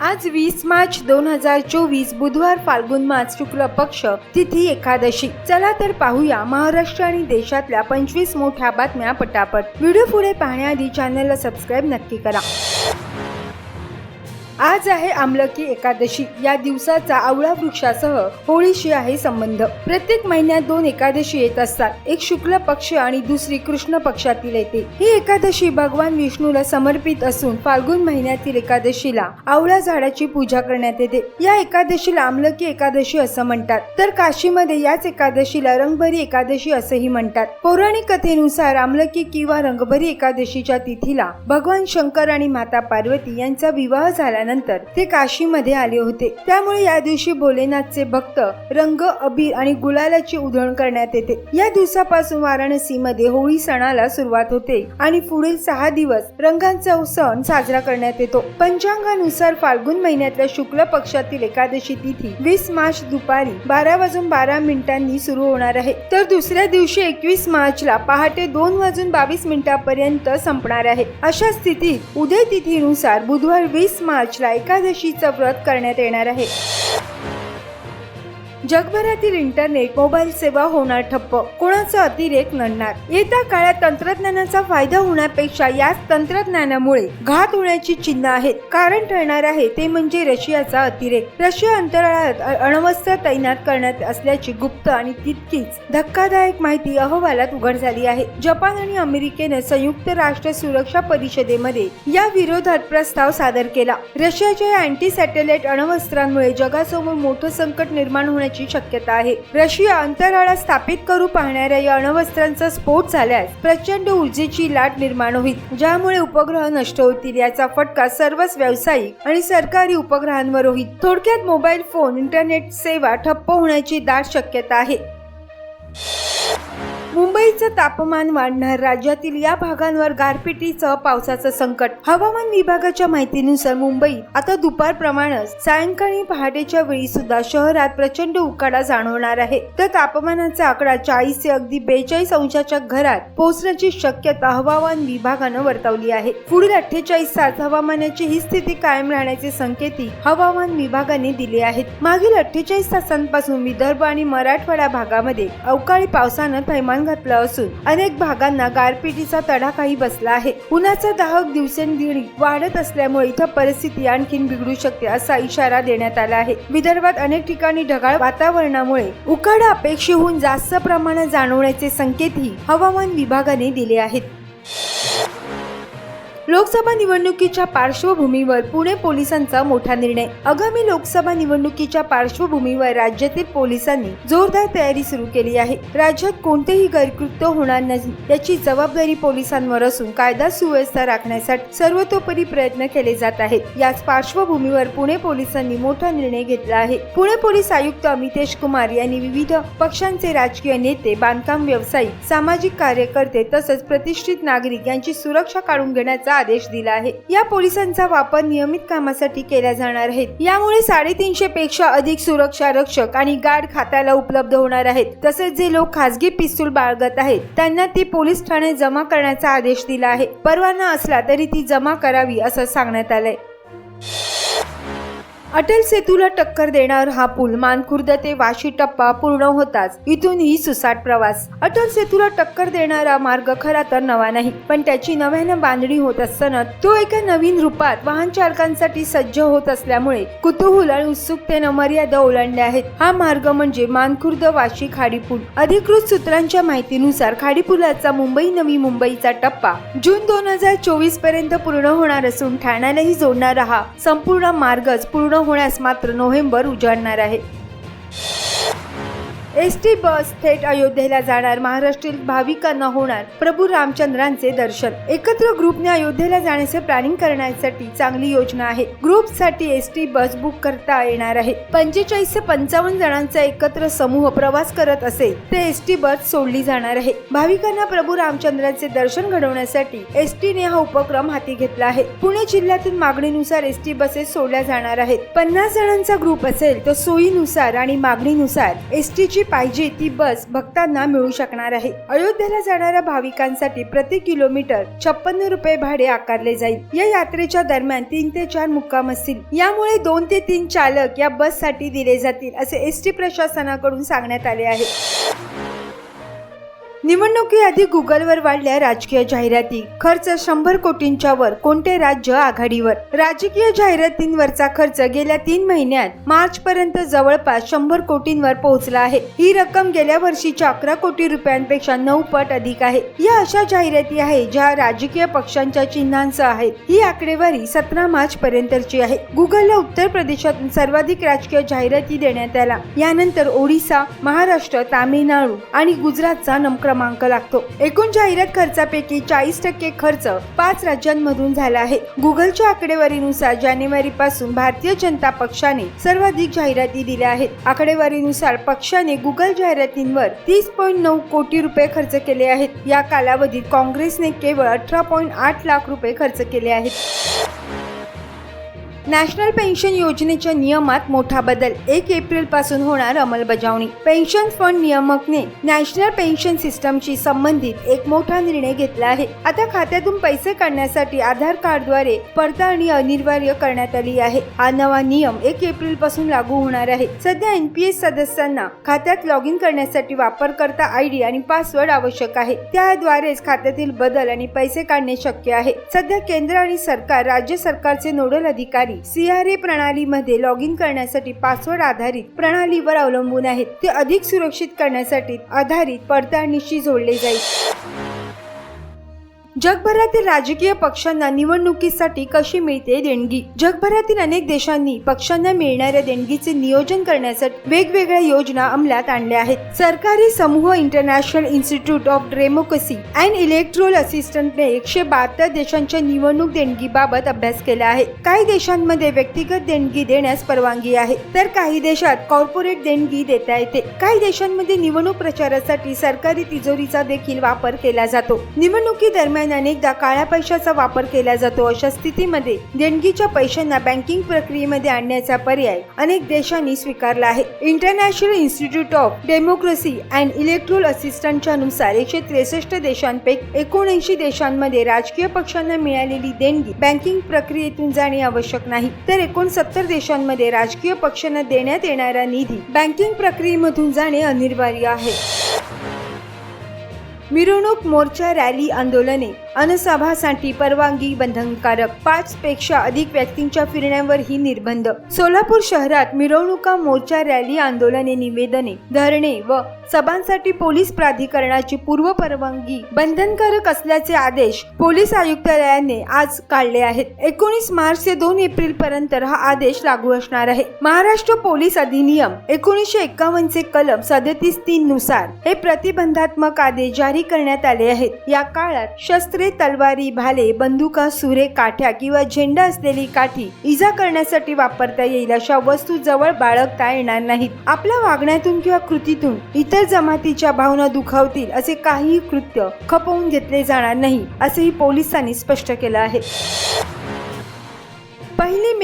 आज वीस मार्च दोन हजार चोवीस बुधवार फाल्गुन मास शुक्ल पक्ष तिथी एकादशी. चला तर पाहूया महाराष्ट्र आणि देशातल्या पंचवीस मोठ्या बातम्या पटापट. व्हिडिओ पुढे पाहण्याआधी चॅनलला सबस्क्राईब नक्की करा. आज आहे आमलकी एकादशी. या दिवसाचा आवळा वृक्षासह होळीशी आहे संबंध. प्रत्येक महिन्यात दोन एकादशी येत असतात. एक शुक्ल पक्ष आणि दुसरी कृष्ण पक्षातील येते. ही एकादशी भगवान विष्णूला समर्पित असून फाल्गुन महिन्यातील एकादशीला आवळा झाडाची पूजा करण्यात येते. या एकादशीला आमलकी एकादशी असं म्हणतात. तर काशीमध्ये याच एकादशीला रंगभरी एकादशी असंही म्हणतात. पौराणिक कथेनुसार आमलकी किंवा रंगभरी एकादशीच्या तिथीला भगवान शंकर आणि माता पार्वती यांचा विवाह झाला झाल्यानंतर ते काशीमध्ये आले होते. त्यामुळे या दिवशी भोलेनाथचे भक्त रंग अबीर आणि गुलालाची उधळण करण्यात येते. या दिवसापासून वाराणसीमध्ये होळी सणाला सुरुवात होते आणि पुढील सहा दिवस रंगांचा सण साजरा करण्यात येतो. पंचांगानुसार फाल्गुन महिन्यातल्या शुक्ल पक्षातील एकादशी तिथी वीस मार्च दुपारी बारा वाजून बारा मिनिटांनी सुरू होणार आहे. तर दुसऱ्या दिवशी एकवीस मार्चला पहाटे दोन वाजून बावीस मिनिटापर्यंत संपणार आहे. अशा स्थितीत उदय तिथीनुसार बुधवार वीस मार्च मार्चला एकादशीचं व्रत करण्यात येणार आहे. जगभरातील इंटरनेट मोबाईल सेवा होणार ठप्प. कोणाचा अतिरेक नडणार? येत्या काळात तंत्रज्ञानाचा फायदा होण्यापेक्षा याच तंत्रज्ञानामुळे घात होण्याची चिन्ह आहेत. कारण ठरणार आहे ते म्हणजे रशियाचा अतिरेक. रशिया अंतराळात अणवस्त्र अण्वस्त्र तैनात करण्यात असल्याची गुप्त आणि तितकीच धक्कादायक माहिती अहवालात उघड झाली आहे. जपान आणि अमेरिकेनं संयुक्त राष्ट्र सुरक्षा परिषदेमध्ये या विरोधात प्रस्ताव सादर केला. रशियाच्या अँटी सॅटेलाइट अण्वस्त्रांमुळे जगासमोर मोठं संकट निर्माण होण्याची शक्यता आहे. रशिया अंतराळात स्थापित करू पाहणाऱ्या या अणवस्त्रांचा स्फोट झाल्यास प्रचंड ऊर्जेची लाट निर्माण होईल. ज्यामुळे उपग्रह नष्ट होतील याचा फटका सर्वच व्यावसायिक आणि सरकारी उपग्रहांवर होईल. थोडक्यात मोबाईल फोन इंटरनेट सेवा ठप्प होण्याची दाट शक्यता आहे. मुंबईचं तापमान वाढणार राज्यातील या भागांवर गारपिटीसह पावसाचं संकट. हवामान विभागाच्या माहितीनुसार मुंबई आता दुपारप्रमाणेच सायंकाळी पहाटेच्या वेळी सुद्धा शहरात प्रचंड उकाडा जाणवणार आहे. तर तापमानाचा आकडा चाळीस ते अगदी बेचाळीस अंशाच्या घरात पोहोचण्याची शक्यता हवामान विभागानं वर्तवली आहे. पुढील अठ्ठेचाळीस तास हवामानाची ही स्थिती कायम राहण्याचे संकेतही हवामान विभागाने दिले आहेत. मागील अठ्ठेचाळीस तासांपासून विदर्भ आणि मराठवाडा भागामध्ये अवकाळी पावसानं थैमान घातलं असून अनेक भागांना गारपिटीचा तडाखाही बसला आहे. उन्हाचा दाहक दिवसेंदिवस वाढत असल्यामुळे इथं परिस्थिती आणखीन बिघडू शकते असा इशारा देण्यात आला आहे. विदर्भात अनेक ठिकाणी ढगाळ वातावरणामुळे उकाडा अपेक्षेहून जास्त प्रमाणात जाणवण्याचे संकेतही हवामान विभागाने दिले आहेत. लोकसभा निवडणुकीच्या पार्श्वभूमीवर पुणे पोलिसांचा मोठा निर्णय. आगामी लोकसभा निवडणुकीच्या पार्श्वभूमीवर राज्यातील पोलिसांनी जोरदार तयारी सुरू केली आहे. राज्यात कोणतेही गैरकृत्य होणार नाही याची जबाबदारी पोलिसांवर असून कायदा सुव्यवस्था राखण्यासाठी सर्वतोपरी प्रयत्न केले जात आहेत. याच पार्श्वभूमीवर पुणे पोलिसांनी मोठा निर्णय घेतला आहे. पुणे पोलीस आयुक्त अमितेश कुमार यांनी विविध पक्षांचे राजकीय नेते बांधकाम व्यावसायिक सामाजिक कार्यकर्ते तसंच प्रतिष्ठित नागरिक यांची सुरक्षा काढून घेण्याचा आदेश दिला आहे. या पोलिसांचा वापर नियमित कामासाठी केला जाणार आहे. यामुळे साडेतीनशे पेक्षा अधिक सुरक्षा रक्षक आणि गार्ड खात्याला उपलब्ध होणार आहेत. तसेच जे लोक खासगी पिस्तूल बाळगत आहेत त्यांना ती पोलीस ठाणे जमा करण्याचा आदेश दिला आहे. परवाना असला तरी ती जमा करावी असं सांगण्यात आलंय. अटल सेतूला टक्कर देणार हा पूल मानखुर्द ते वाशी टप्पा पूर्ण होताच. इथून ही सुसाट प्रवास. अटल सेतूला टक्कर देणारा मार्ग खरा तर नवा नाही पण त्याची नव्यानं बांधणी होत असताना तो एका नवीन रूपात वाहन चालकांसाठी सज्ज होत असल्यामुळे कुतूहल आणि उत्सुकतेनं मर्यादा ओलांडल्या आहेत. हा मार्ग म्हणजे मानखुर्द वाशी खाडीपूल अधिकृत सूत्रांच्या माहितीनुसार खाडीपुलाचा मुंबई नवी मुंबईचा टप्पा जून दोन हजार चोवीसपर्यंत पूर्ण होणार असून ठाण्यालाही जोडणारा हा संपूर्ण मार्गच पूर्ण होण्यास मात्र नोव्हेंबर उजाडणार आहे. एस टी बस थेट अयोध्येला जाणार महाराष्ट्रातील भाविकांना होणार प्रभू रामचंद्रांचे दर्शन. एकत्र ग्रुपने अयोध्येला जाण्याचे प्लॅनिंग करण्यासाठी चांगली योजना आहे. ग्रुपसाठी एस टी बस बुक करता येणार आहे. पंचेचाळीस ते पंचावन्न जणांचा एकत्र समूह प्रवास करत असेल तर एस टी बस सोडली जाणार आहे. भाविकांना प्रभू रामचंद्रांचे दर्शन घडवण्यासाठी एस टीने हा उपक्रम हाती घेतला आहे. पुणे जिल्ह्यातील मागणीनुसार एस टी बसेस सोडल्या जाणार आहेत. पन्नास जणांचा ग्रुप असेल तर सोयीनुसार आणि मागणीनुसार एस टीची जी पाहिजे ती बस भक्तांना मिळू शकणार आहे. अयोध्येला जाणाऱ्या भाविकांसाठी प्रति किलोमीटर छप्पन्न रुपये भाडे आकारले जाईल. या यात्रेच्या दरम्यान तीन ते चार मुक्काम असतील. यामुळे दोन ते तीन चालक या बससाठी दिले जातील असे एस टी प्रशासनाकडून सांगण्यात आले आहे. निवडणुकीआधी गुगलवर वाढल्या राजकीय जाहिराती. खर्च शंभर कोटींच्या वर कोणते राज्य आघाडीवर? राजकीय जाहिरातींवरचा खर्च गेल्या तीन महिन्यात मार्च पर्यंत जवळपास शंभर कोटींवर पोहोचला आहे. ही रक्कम गेल्या वर्षीच्या अकरा कोटी रुपयांपेक्षा नऊ पट अधिक आहे. या अशा जाहिराती आहे ज्या राजकीय पक्षांच्या चिन्हांसह आहेत. ही आकडेवारी सतरा मार्च पर्यंतची आहे. गुगलला उत्तर प्रदेशातून सर्वाधिक राजकीय जाहिराती देण्यात आला यानंतर ओडिसा महाराष्ट्र तामिळनाडू आणि गुजरातचा नम क्रमांक लागतो. एकूण जाहिरात खर्चापैकी चाळीस टक्के खर्च पाच राज्यांमधून झाला आहे. गुगलच्या आकडेवारीनुसार जानेवारी पासून भारतीय जनता पक्षाने सर्वाधिक जाहिराती दिल्या आहेत. आकडेवारीनुसार पक्षाने गुगल जाहिरातींवर तीस पॉईंट नऊ कोटी रुपये खर्च केले आहेत. या कालावधीत काँग्रेसने केवळ अठरा पॉईंट आठ लाख रुपये खर्च केले आहेत. नॅशनल पेन्शन योजनेच्या नियमात मोठा बदल. एक एप्रिलपासून होणार अंमलबजावणी. पेन्शन फंड नियामकने नॅशनल पेन्शन सिस्टमशी संबंधित एक मोठा निर्णय घेतला आहे. आता खात्यातून पैसे काढण्यासाठी आधार कार्डद्वारे पडताळणी अनिवार्य करण्यात आली आहे. हा नवा नियम एक एप्रिलपासून लागू होणार आहे. सध्या एनपीएस सदस्यांना खात्यात लॉग इन करण्यासाठी वापरकर्ता आय डी आणि पासवर्ड आवश्यक आहे. त्याद्वारेच खात्यातील बदल आणि पैसे काढणे शक्य आहे. सध्या केंद्र आणि सरकार राज्य सरकारचे नोडल अधिकारी सीआरए प्रणालीमध्ये लॉग इन करण्यासाठी पासवर्ड आधारित प्रणालीवर अवलंबून आहेत. ते अधिक सुरक्षित करण्यासाठी आधारित पडताळणीशी जोडले जाईल. जगभरातील राजकीय पक्षांना निवडणुकीसाठी कशी मिळते देणगी? जगभरातील अनेक देशांनी पक्षांना मिळणाऱ्या देणगीचे नियोजन करण्यासाठी वेगवेगळ्या योजना अंमलात आणल्या आहेत. सरकारी समूह international institute of democracy and electoral असिस्टंटने एकशे बहात्तर देशांच्या निवडणूक देणगीबाबत अभ्यास केला आहे. काही देशांमध्ये व्यक्तिगत देणगी देण्यास परवानगी आहे तर काही देशात कॉर्पोरेट देणगी देता येते. काही देशांमध्ये निवडणूक प्रचारासाठी सरकारी तिजोरीचा देखील वापर केला जातो. निवडणुकी दरम्यान अनेकदा काळ्या पैशाचा वापर केला जातो अशा स्थितीमध्ये देणगीच्या पैशांना बँकिंग प्रक्रियेमध्ये आणण्याचा पर्याय अनेक देशांनी स्वीकारला आहे. International institute of democracy and electoral असिस्टंटच्या नुसार एकशे त्रेसष्ट देशांपैकी एकोणऐंशी देशांमध्ये राजकीय पक्षांना मिळालेली देणगी बँकिंग प्रक्रियेतून जाणे आवश्यक नाही. तर एकोणसत्तर देशांमध्ये राजकीय पक्षांना देण्यात येणारा निधी बँकिंग प्रक्रियेमधून जाणे अनिवार्य आहे. मिरवणूक मोर्चा रॅली आंदोलने अनसभासाठी परवानगी बंधनकारक पाच पेक्षा अधिक व्यक्तींच्या फिरण्यावर ही निर्बंध. सोलापूर शहरात मिरवणुका मोर्चा रॅली आंदोलने निवेदने धरणे व सभांसाठी पोलीस प्राधिकरणाची पूर्व परवानगी बंधनकारक असल्याचे आदेश पोलीस आयुक्तालयाने आज काढले आहेत. एकोणीस मार्च ते दोन एप्रिल पर्यंत हा आदेश लागू असणार आहे. महाराष्ट्र पोलीस अधिनियम एकोणीसशे एक्कावन्न चे कलम सदतीस तीन नुसार हे प्रतिबंधात्मक आदेश जारी करण्यात आले आहेत. या काळात शस्त्र तलवारी भाले बंदुका सुरे काठ्या किंवा झेंडा असलेली काठी इजा करण्यासाठी वापरता येईल अशा वस्तू जवळ बाळगता येणार नाहीत. आपल्या वागण्यातून किंवा कृतीतून इतर जमातीच्या भावना दुखावतील असे काहीही कृत्य खपवून घेतले जाणार नाही असेही पोलिसांनी स्पष्ट केलं आहे.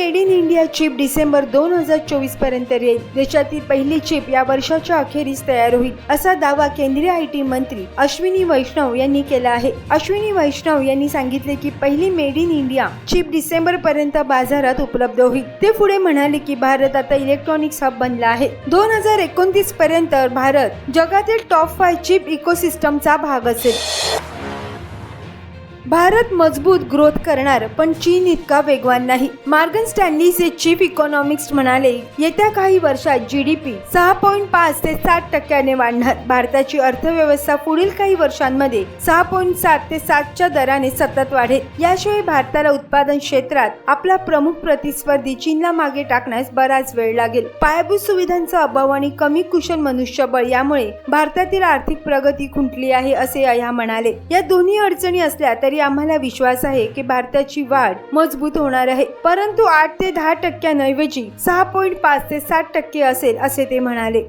Made in India chip December दोन हजार चोवीसपर्यंत येईल देशातील पहिली चिप या वर्षाच्या अखेरीस तयार होईल असा दावा केंद्रीय आय टी मंत्री अश्विनी वैष्णव यांनी केला आहे. अश्विनी वैष्णव यांनी सांगितले की पहिली made in India chip December पर्यंत बाजारात उपलब्ध होईल. ते पुढे म्हणाले की भारत आता इलेक्ट्रॉनिक्स हब बनला आहे. दोन हजार एकोणतीस पर्यंत भारत जगातील टॉप फाय चिप इकोसिस्टमचा भाग असेल. भारत मजबूत ग्रोथ करणार पण चीन इतका वेगवान नाही. मार्गन स्टॅनलीचे चीफ इकॉनॉमिक्स म्हणाले येत्या काही वर्षात जी डी पी सहा पॉईंट पाच ते सात टक्क्याने वाढणार. भारताची अर्थव्यवस्था पुढील काही वर्षांमध्ये सहा पॉईंट सात ते सातच्या दराने सतत वाढेल. याशिवाय भारताला उत्पादन क्षेत्रात आपला प्रमुख प्रतिस्पर्धी चीनला मागे टाकण्यास बराच वेळ लागेल. पायाभूत सुविधांचा अभाव आणि कमी कुशल मनुष्यबळ यामुळे भारतातील आर्थिक प्रगती खुंटली आहे असे अया म्हणाले. या दोन्ही अडचणी असल्या तरी आम्हाला विश्वास आहे की भारताची वाढ मजबूत होणार आहे. परंतु आठ ते दहा टक्क्यांऐवजी सहा पॉईंट पाच ते सात टक्के असेल असे ते म्हणाले.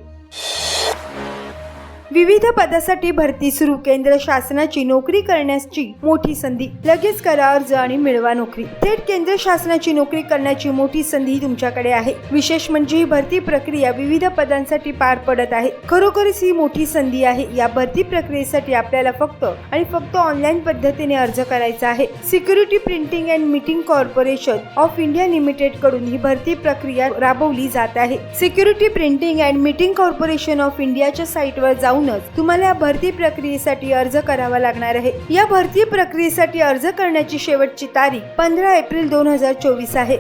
विविध पदासाठी भरती सुरू केंद्र शासनाची नोकरी करण्याची मोठी संधी. लगेच करा अर्ज आणि मिळवा नोकरी. थेट केंद्र शासनाची नोकरी करण्याची मोठी संधी तुमच्याकडे आहे. विशेष म्हणजे ही भरती प्रक्रिया विविध पदांसाठी पार पडत आहे. खरोखरच ही मोठी संधी आहे. या भरती प्रक्रियेसाठी आपल्याला फक्त आणि फक्त ऑनलाईन पद्धतीने अर्ज करायचा आहे. Security printing and minting corporation of India लिमिटेडकडून ही भरती प्रक्रिया राबवली जात आहे. Security printing and minting corporation of इंडियाच्या साईटवर जाऊन जाऊनच तुम्हाला या भरती प्रक्रियेसाठी अर्ज करावा लागणार आहे. या भरती प्रक्रियेसाठी अर्ज करण्याची शेवटची तारीख पंधरा एप्रिल दोन हजार चोवीस आहे.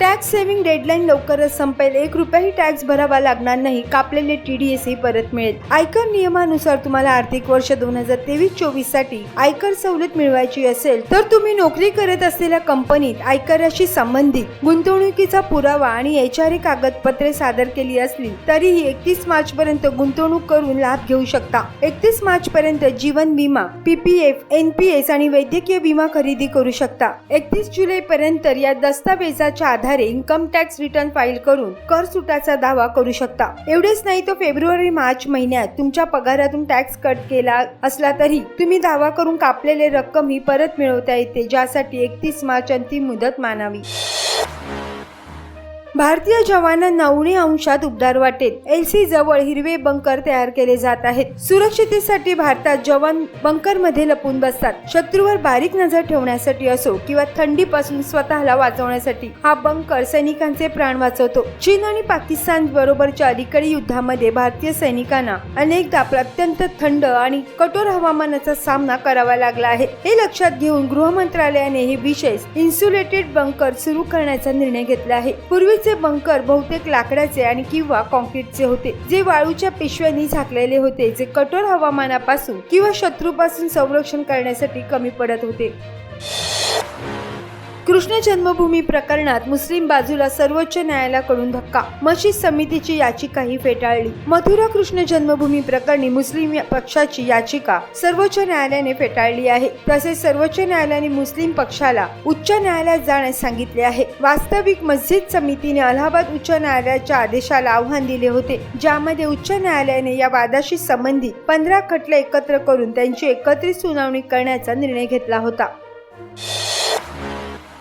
टॅक्स सेव्हिंग डेडलाईन लवकरच संपेल. एक रुपयाही टॅक्स भरावा लागणार नाही. कापलेले टीडीएस ही परत मिळेल. आयकर नियमानुसार तुम्हाला आर्थिक वर्ष दोन हजार तेवीस चोवीससाठी आयकर सवलत मिळवायची असेल तर तुम्ही नोकरी करत असलेल्या कंपनीत आयकराशी संबंधित गुंतवणुकीचा पुरावा आणि एच आर कागदपत्रे सादर केली असली तरीही एकतीस मार्च पर्यंत गुंतवणूक करून लाभ घेऊ शकता. एकतीस मार्च पर्यंत जीवन विमा पीपीएफ एनपीएस आणि वैद्यकीय विमा खरेदी करू शकता. एकतीस जुलै पर्यंत या दस्तावेजाच्या आधारे इन्कम टॅक्स रिटर्न फाईल करून कर सुटाचा दावा करू शकता. एवढेच नाही तर फेब्रुवारी मार्च महिन्यात तुमच्या पगारातून टॅक्स कट केला असला तरी तुम्ही दावा करून कापलेले रक्कम ही परत मिळवता येते ज्यासाठी एकतीस मार्च अंतिम मुदत मानावी. भारतीय जवानांना उणे अंशात उबदार वाटेल. एलसी जवळ हिरवे बंकर तयार केले जात आहेत. सुरक्षितेसाठी भारतात जवान बंकरमध्ये लपून बसतात. शत्रूवर बारीक नजर ठेवण्यासाठी असो किंवा थंडीपासून स्वतःला वाचवण्यासाठी हा बंकर सैनिकांचे प्राण वाचवतो. चीन आणि पाकिस्तान बरोबरच्या अलीकडील युद्धामध्ये भारतीय सैनिकांना अनेकदा अत्यंत थंड आणि कठोर हवामानाचा सामना करावा लागला आहे. हे लक्षात घेऊन गृह मंत्रालयाने हे विशेष इन्सुलेटेड बंकर सुरू करण्याचा निर्णय घेतला आहे. पूर्वी पूर्वीचे बंकर बहुतेक लाकडाचे आणि किंवा कॉन्क्रीटचे होते जे वाळूच्या पिशव्यांनी झाकलेले होते जे कठोर हवामानापासून किंवा शत्रूपासून संरक्षण करण्यासाठी कमी पडत होते. कृष्ण जन्मभूमी प्रकरणात मुस्लिम बाजूला सर्वोच्च न्यायालयाकडून धक्का. मशीद समितीची याचिकाही फेटाळली. मथुरा कृष्ण जन्मभूमी प्रकरणी मुस्लिम पक्षाची याचिका सर्वोच्च न्यायालयाने फेटाळली आहे. तसेच सर्वोच्च न्यायालयाने मुस्लिम पक्षाला उच्च न्यायालयात जाण्यास सांगितले आहे. वास्तविक मस्जिद समितीने अलाहाबाद उच्च न्यायालयाच्या आदेशाला आव्हान दिले होते ज्यामध्ये उच्च न्यायालयाने या वादाशी संबंधित पंधरा खटले एकत्र करून त्यांची एकत्रित सुनावणी करण्याचा निर्णय घेतला होता.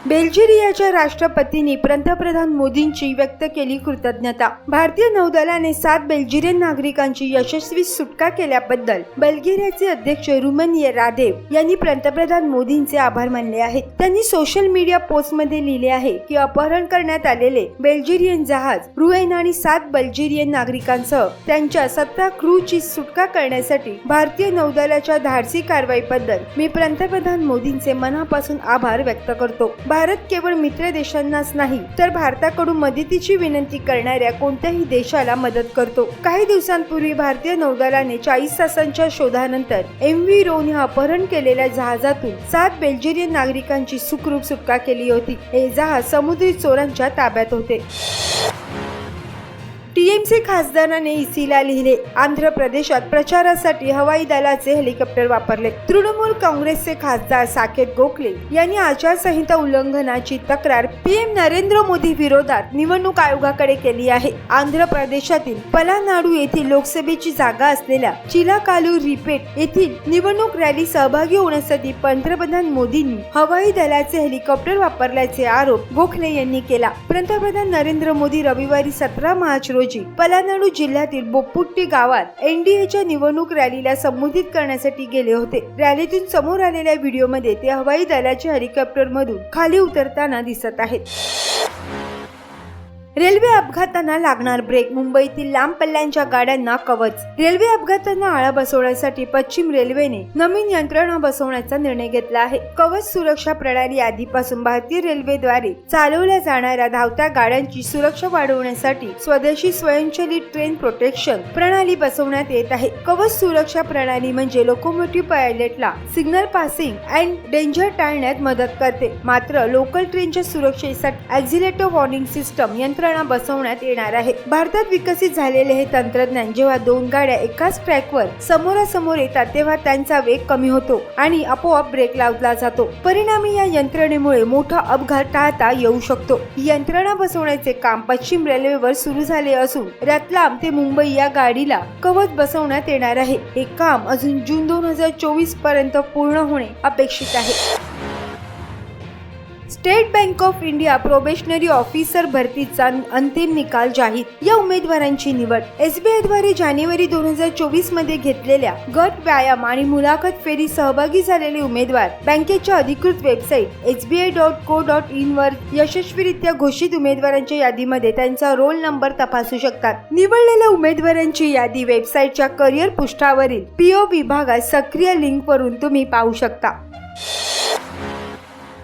बेल्जेरियाच्या राष्ट्रपतींनी पंतप्रधान मोदींची व्यक्त केली कृतज्ञता. भारतीय नौदलाने सात बेल्जिरियन नागरिकांची यशस्वी सुटका केल्याबद्दल बल्गेरियाचे अध्यक्ष रुमनिय रादेव यांनी पंतप्रधान मोदींचे आभार मानले आहेत. त्यांनी सोशल मीडिया पोस्टमध्ये लिहिले आहे की अपहरण करण्यात आलेले बेल्जेरियन जहाज रुएन आणि सात बल्जेरियन नागरिकांसह त्यांच्या सतरा क्रूची सुटका करण्यासाठी भारतीय नौदलाच्या धाडसी कारवाईबद्दल मी पंतप्रधान मोदींचे मनापासून आभार व्यक्त करतो. भारत केवळ मित्र देशांनाच नाही तर भारताकडून मदतीची विनंती करणाऱ्या कोणत्याही देशाला मदत करतो. काही दिवसांपूर्वी भारतीय नौदलाने चाळीस तासांच्या शोधानंतर एम व्ही रोन ह्या अपहरण केलेल्या जहाजातून सात बेल्जेरियन नागरिकांची सुखरूप सुटका केली होती. हे जहाज समुद्री चोरांच्या ताब्यात होते. टीएमसी खासदाराने इसीला लिहिले. आंध्र प्रदेशात प्रचारासाठी हवाई दलाचे हेलिकॉप्टर वापरले. तृणमूल काँग्रेसचे खासदार साकेत गोखले यांनी आचारसंहिता उल्लंघनाची तक्रार पीएम नरेंद्र मोदी विरोधात निवडणूक आयोगाकडे केली आहे. आंध्र प्रदेशातील पलानाडू येथील लोकसभेची जागा असलेल्या चिलाकालू रिपेट येथील निवडणूक रॅली सहभागी होण्यासाठी पंतप्रधान मोदींनी हवाई दलाचे हेलिकॉप्टर वापरल्याचे आरोप गोखले यांनी केला. पंतप्रधान नरेंद्र मोदी रविवारी सतरा मार्च रोजी पलानाडू जिल्ह्यातील बोपुट्टी गावात एनडीएच्या निवडणूक रॅलीला संबोधित करण्यासाठी गेले होते. रॅलीतून समोर आलेल्या व्हिडिओमध्ये ते हवाई दलाच्या हेलिकॉप्टरमधून खाली उतरताना दिसत आहेत. रेल्वे अपघातांना लागणार ब्रेक. मुंबईतील लांब पल्ल्यांच्या गाड्यांना कवच. रेल्वे अपघातांना आळा बसवण्यासाठी पश्चिम रेल्वेने नवीन यंत्रणा बसवण्याचा निर्णय घेतला आहे. कवच सुरक्षा प्रणाली आधीपासून भारतीय रेल्वेद्वारे चालवल्या जाणाऱ्या धावत्या गाड्यांची सुरक्षा वाढवण्यासाठी स्वदेशी स्वयंचलित ट्रेन प्रोटेक्शन प्रणाली बसवण्यात येत आहे. कवच सुरक्षा प्रणाली म्हणजे लोकोमोटिव्ह पायलटला सिग्नल पासिंग अँड डेंजर टाळण्यात मदत करते. मात्र लोकल ट्रेनच्या सुरक्षेसाठी ऍक्झिलेटर वॉर्निंग सिस्टम यंत्रणा यंत्रणा बसवण्यात येणार आहे. भारतात विकसित झालेले हे तंत्रज्ञान जेव्हा दोन गाड्या एकाच ट्रॅकवर समोरासमोर येतात तेव्हा त्यांचा वेग कमी होतो आणि आपोआप ब्रेक लावला जातो. परिणामी या यंत्रणेमुळे मोठा अपघात टाळता येऊ शकतो. यंत्रणा बसवण्याचे काम पश्चिम रेल्वेवर सुरू झाले असून रतलाम ते मुंबई या गाडीला कवच बसवण्यात येणार आहे. हे काम अजून जून दोन हजार चोवीसपर्यंत पूर्ण होणे अपेक्षित आहे. State Bank of India probationary officer भरतीचा अंतिम निकाल जाहीर. या उमेदवारांची निवड एसबीआयद्वारे जानेवारी दोन हजार चोवीसमध्ये घेतलेल्या गट व्यायाम आणि मुलाखत फेरी सहभागी झालेले उमेदवार बँकेच्या अधिकृत website SBI dot co dot in वर यशस्वीरित्या घोषित उमेदवारांच्या यादीमध्ये त्यांचा रोल नंबर तपासू शकतात. निवडलेल्या उमेदवारांची यादी वेबसाईटच्या करिअर पृष्ठावरील पीओ विभागात सक्रिय लिंकवरून तुम्ही पाहू शकता.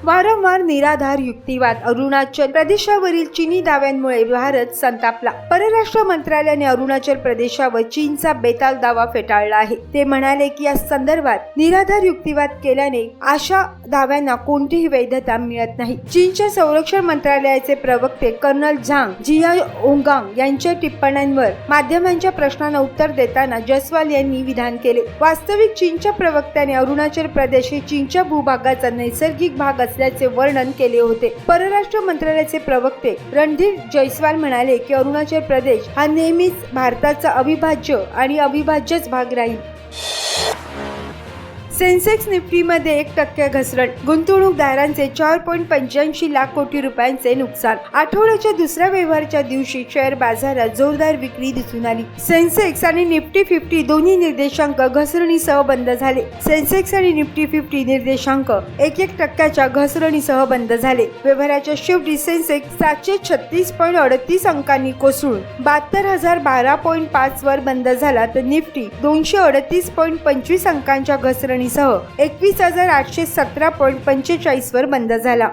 वारंवार निराधार युक्तिवाद अरुणाचल प्रदेशावरील चीनी दाव्यांमुळे भारत संतापला. परराष्ट्र मंत्रालयाने अरुणाचल प्रदेशावर चीनचा बेताल दावा फेटाळला आहे. ते म्हणाले की या संदर्भात निराधार युक्तिवाद केल्याने अशा दाव्यांना कोणतीही वैधता मिळत नाही. चीनच्या संरक्षण मंत्रालयाचे प्रवक्ते कर्नल झांग जिया ओंगांग यांच्या टिप्पण्यांवर माध्यमांच्या प्रश्नांना उत्तर देताना जसवाल यांनी विधान केले. वास्तविक चीनच्या प्रवक्त्याने अरुणाचल प्रदेश हे चीनच्या भूभागाचा नैसर्गिक भाग असल्याचे वर्णन केले होते. परराष्ट्र मंत्रालयाचे प्रवक्ते रणधीर जयस्वाल म्हणाले की अरुणाचल प्रदेश हा नेहमीच भारताचा अविभाज्य आणि अविभाज्यच भाग राहील. सेन्सेक्स निफ्टीमध्ये एक टक्के घसरण. गुंतवणूकदारांचे चार पॉईंट पंच्याऐंशी लाख कोटी रुपयांचे नुकसान. आठवड्याच्या दुसऱ्या व्यवहारच्या दिवशी शेअर बाजारात जोरदार विक्री दिसून आली. सेन्सेक्स आणि निफ्टी फिफ्टी दोन्ही निर्देशांक घसरणीसह बंद झाले. सेन्सेक्स आणि निफ्टी फिफ्टी निर्देशांक एक एक टक्क्याच्या घसरणीसह बंद झाले. व्यवहाराच्या शेवटी सेन्सेक्स सातशे छत्तीस पॉईंट अडतीस अंकांनी कोसळून बहात्तर हजार बारा पॉईंट पाच वर बंद झाला तर निफ्टी दोनशे अडतीस पॉईंट पंचवीस अंकांच्या घसरणी घसरणीसह एकवीस हजार आठशे सतरा पॉईंट पंचेचाळीसवर बंद झाला.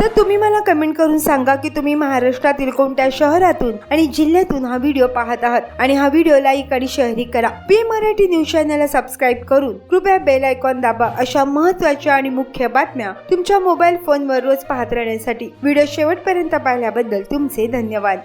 तर तुम्ही मला कमेंट करून सांगा की तुम्ही महाराष्ट्रातील कोणत्या शहरातून आणि जिल्ह्यातून हा व्हिडिओ पाहत आहात? आणि हा व्हिडिओ लाईक आणि शेअरही करा. पी मराठी न्यूज चॅनलला सबस्क्राईब करून कृपया बेल आयकॉन दाबा अशा महत्त्वाच्या आणि मुख्य बातम्या तुमच्या मोबाईल फोनवर रोज पाहत राहण्यासाठी. व्हिडिओ शेवटपर्यंत पाहिल्याबद्दल तुमचे धन्यवाद.